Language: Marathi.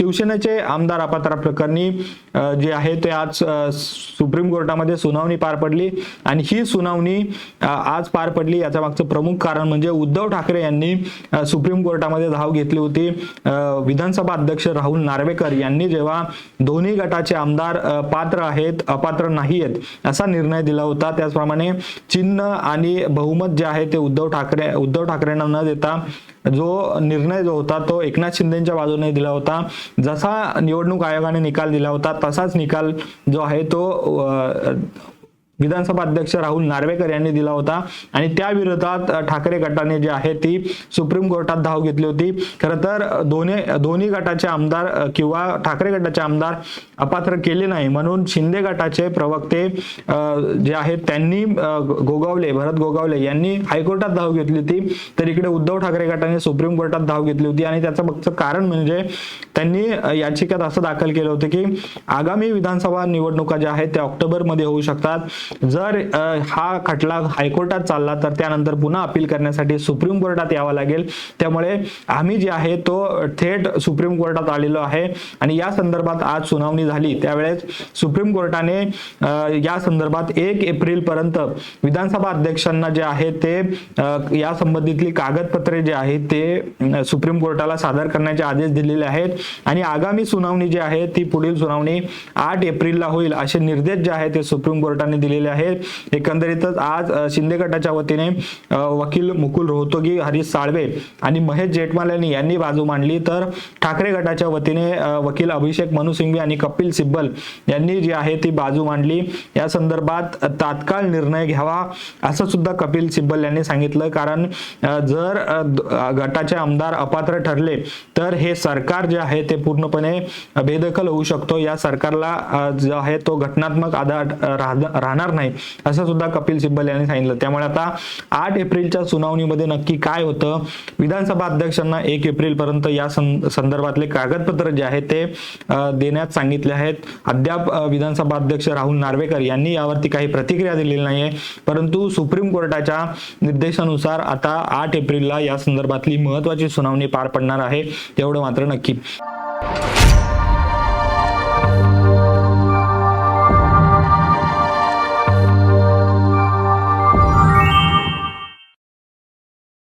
शिवसेनेचे आमदार अपात्रा प्रकरणी जे आहे ते आज सुप्रीम कोर्टामध्ये सुनावणी पार पडली आणि ही सुनावणी आज पार पडली. याच्या मागचं प्रमुख कारण म्हणजे उद्धव ठाकरे यांनी सुप्रीम कोर्टामध्ये धाव घेतली होती. विधानसभा अध्यक्ष राहुल नार्वेकर यांनी जेव्हा दोन्ही गटाचे आमदार पात्र आहेत अपात्र नाही आहेत असा निर्णय दिला होता. त्याचप्रमाणे चिन्ह आणि बहुमत जे आहे ते उद्धव ठाकरे उद्धव ठाकरेंना न देता जो निर्णय जो होता तो एकनाथ शिंदेच्या बाजूने दिला होता. जसा निवडणूक आयोगाने निकाल दिला होता तसाच निकाल जो आहे तो विधानसभा अध्यक्ष राहुल नार्वेकर यांनी दिला होता. आणि त्या विरोधात ठाकरे गटाने जी आहे ती सुप्रीम कोर्टात धाव घेतली होती. खरं तर दोन्ही दोन्ही गटाचे आमदार किंवा ठाकरे गटाचे आमदार अपात्र केले नाही. म्हणून शिंदे गटाचे प्रवक्ते जे आहेत त्यांनी गोगावले भरत गोगावले यांनी हायकोर्टात धाव घेतली होती. तर इकडे उद्धव ठाकरे गटाने सुप्रीम कोर्टात धाव घेतली होती. आणि त्याचं फक्त कारण म्हणजे त्यांनी याचिकेत असं दाखल केलं होतं की आगामी विधानसभा निवडणुका ज्या आहेत त्या ऑक्टोबरमध्ये होऊ शकतात. जर हा खटला हायकोर्टात चालला तर त्यानंतर पुन्हा अपील करण्यासाठी सुप्रीम कोर्टात यावं लागेल. त्यामुळे आम्ही जे आहे तो थेट सुप्रीम कोर्टात आलेलो आहे आणि या संदर्भात आज सुनावणी झाली. त्यावेळेस सुप्रीम कोर्टाने या संदर्भात एक एप्रिल पर्यंत विधानसभा अध्यक्षांना जे आहे ते या संबंधितली कागदपत्रे जे आहेत ते सुप्रीम कोर्टाला सादर करण्याचे आदेश दिलेले आहेत. आणि आगामी सुनावणी जी आहे ती पुढील सुनावणी आठ एप्रिलला होईल असे निर्देश जे आहे ते सुप्रीम कोर्टाने केलेले आहेत. एकंदरीतच आज शिंदे गटाच्या वतीने वकील मुकुल रोहतोगी हरीश साळवे आणि महेश जेठमालानी यांनी बाजू मांडली. तर ठाकरे गटाच्या वतीने वकील अभिषेक मनु सिंघवी आणि कपिल सिब्बल यांनी जी आहे ती बाजू मांडली. या संदर्भात तात्काळ निर्णय घ्यावा असं सुद्धा कपिल सिब्बल यांनी सांगितलं. कारण जर गटाचे आमदार अपात्र ठरले तर हे सरकार जे आहे ते पूर्णपणे बेदखल होऊ शकतो. या सरकारला जो आहे तो घटनात्मक आधार राहणार होणार नाही असं सुद्धा कपिल सिब्बल यांनी सांगितलं. त्यामुळे आता आठ एप्रिलच्या सुनावणीमध्ये नक्की काय होतं? विधानसभा अध्यक्षांना एक एप्रिल पर्यंत या सं- संदर्भातले कागदपत्र जे आहे ते देण्यात सांगितले आहेत. अद्याप विधानसभा अध्यक्ष राहुल नार्वेकर यांनी यावरती काही प्रतिक्रिया दिलेली नाहीये. परंतु सुप्रीम कोर्टाच्या निर्देशानुसार आता आठ एप्रिलला या संदर्भातली महत्वाची सुनावणी पार पडणार आहे तेवढं मात्र नक्की.